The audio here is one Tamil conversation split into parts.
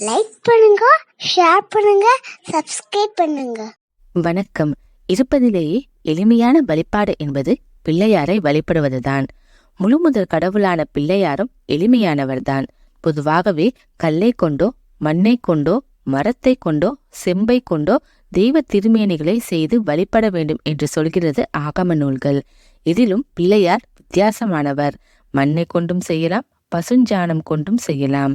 லைக் பண்ணுங்க ஷேர் பண்ணுங்க சப்ஸ்கிரைப் பண்ணுங்க. வணக்கம். இருப்பதிலேயே எளிமையான வழிபாடு என்பது பிள்ளையாரை வழிபடுவதுதான். முழுமுதல் கடவுளான பிள்ளையாரும் எளிமையானவர்தான். பொதுவாகவே கல்லை கொண்டோ மண்ணை கொண்டோ மரத்தை கொண்டோ செம்பை கொண்டோ தெய்வ திருமேனிகளை செய்து வழிபட வேண்டும் என்று சொல்கிறது ஆகம நூல்கள். இதிலும் பிள்ளையார் வித்தியாசமானவர். மண்ணை கொண்டும் செய்யலாம் பசுஞ்சாணம் கொண்டும் செய்யலாம்.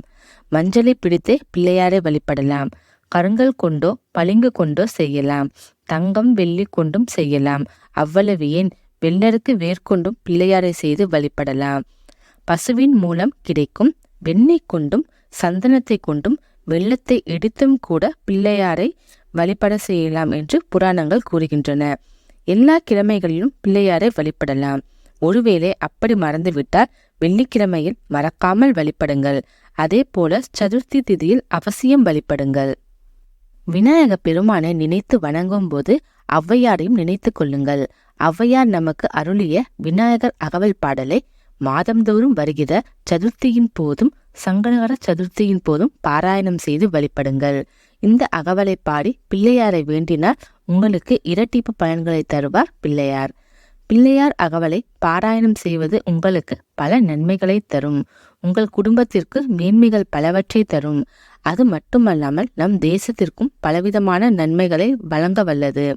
மஞ்சளை பிடித்து பிள்ளையாரை வழிபடலாம். கருங்கல் கொண்டோ பளிங்கு கொண்டோ செய்யலாம். தங்கம் வெள்ளி கொண்டும் செய்யலாம். அவ்வளவு ஏன்? வெள்ளருக்கு வேர்க்கொண்டும் பிள்ளையாரை செய்து வழிபடலாம். பசுவின் மூலம் கிடைக்கும் வெண்ணெய் கொண்டும் சந்தனத்தை கொண்டும் வெள்ளத்தை இடித்தும் கூட பிள்ளையாரை வழிபட செய்யலாம் என்று புராணங்கள் கூறுகின்றன. எல்லா கிழமைகளிலும் பிள்ளையாரை வழிபடலாம். ஒருவேளை அப்படி மறந்துவிட்டால் வெள்ளிக்கிழமையில் மறக்காமல் வழிபடுங்கள். அதே போல சதுர்த்தி திதியில் அவசியம் வழிபடுங்கள். விநாயக பெருமானை நினைத்து வணங்கும் போது ஔவையாரையும் நினைத்து கொள்ளுங்கள். ஔவையார் நமக்கு அருளிய விநாயகர் அகவல் பாடலை மாதந்தோறும் வருகிற சதுர்த்தியின் போதும் சங்கடகர சதுர்த்தியின் போதும் பாராயணம் செய்து வழிபடுங்கள். இந்த அகவலை பாடி பிள்ளையாரை வேண்டினால் உங்களுக்கு இரட்டிப்பு பலன்களை தருவார் பிள்ளையார். பிள்ளையார் அகவலை பாராயணம் செய்வது உங்களுக்கு பல நன்மைகளை தரும். உங்கள் குடும்பத்திற்கு மேன்மைகள் பலவற்றை தரும். அது மட்டுமல்லாமல் நம் தேசத்திற்கும் பலவிதமான நன்மைகளை வழங்க வல்லது.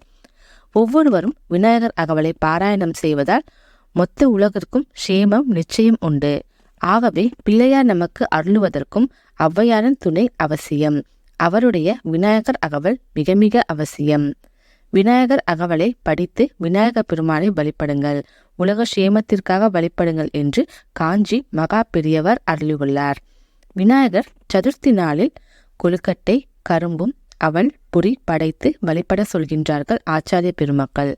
ஒவ்வொருவரும் விநாயகர் அகவலை பாராயணம் செய்வதால் மொத்த உலகிற்கும் சேமம் நிச்சயம் உண்டு. ஆகவே பிள்ளையார் நமக்கு அருளுவதற்கும் ஔவையாரின் துணை அவசியம். அவருடைய விநாயகர் அகவல் மிக மிக அவசியம். விநாயகர் அகவலை படித்து விநாயகர் பெருமானை வழிபடுங்கள். உலக சேமத்திற்காக வழிபடுங்கள் என்று காஞ்சி மகா பெரியவர் அருளியுள்ளார். விநாயகர் சதுர்த்தி நாளில் கொழுக்கட்டை கரும்பும் அவள் புரி படைத்து வழிபட சொல்கின்றார்கள் ஆச்சாரிய பெருமக்கள்.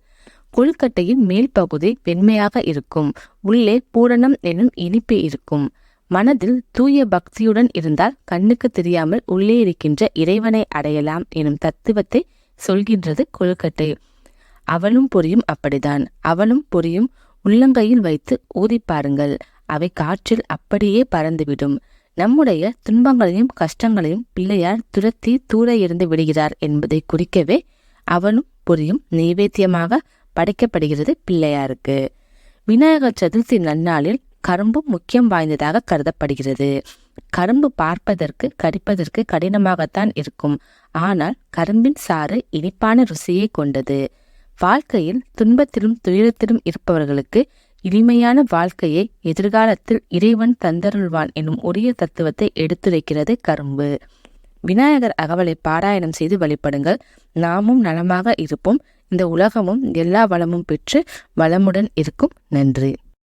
கொழுக்கட்டையின் மேல் பகுதி வெண்மையாக இருக்கும் உள்ளே பூரணம் எனும் இனிப்பு இருக்கும். மனதில் தூய பக்தியுடன் இருந்தால் கண்ணுக்கு தெரியாமல் உள்ளே இருக்கின்ற இறைவனை அடையலாம் எனும் தத்துவத்தை சொல்கின்றது கொழுக்கட்டை. அவனும் பொரியும் அப்படிதான் அவனும் பொரியும். உள்ளங்கையில் வைத்து ஊதி பாருங்கள். அவை காற்றில் அப்படியே பறந்துவிடும். நம்முடைய துன்பங்களையும் கஷ்டங்களையும் பிள்ளையார் துரத்தி தூர இருந்து விடுகிறார் என்பதை குறிக்கவே அவனும் பொரியும். நைவேத்தியமாக படைக்கப்படுகிறது பிள்ளையாருக்கு. விநாயகர் சதுர்த்தி நன்னாளில் கரும்பும் முக்கியம் வாய்ந்ததாக கருதப்படுகிறது. கரும்பு பார்ப்பதற்கு கடிப்பதற்கு கடினமாகத்தான் இருக்கும். ஆனால் கரும்பின் சாறு இனிப்பான ருசியை கொண்டது. வாழ்க்கையில் துன்பத்திலும் துயரத்திலும் இருப்பவர்களுக்கு இனிமையான வாழ்க்கையை எதிர்காலத்தில் இறைவன் தந்தருள்வான் எனும் உரிய தத்துவத்தை எடுத்துரைக்கிறது கரும்பு. விநாயகர் அகவலை பாராயணம் செய்து வழிபடுங்கள். நாமும் நலமாக இருப்போம். இந்த உலகமும் எல்லா வளமும் பெற்று வளமுடன் இருக்கும். நன்றி.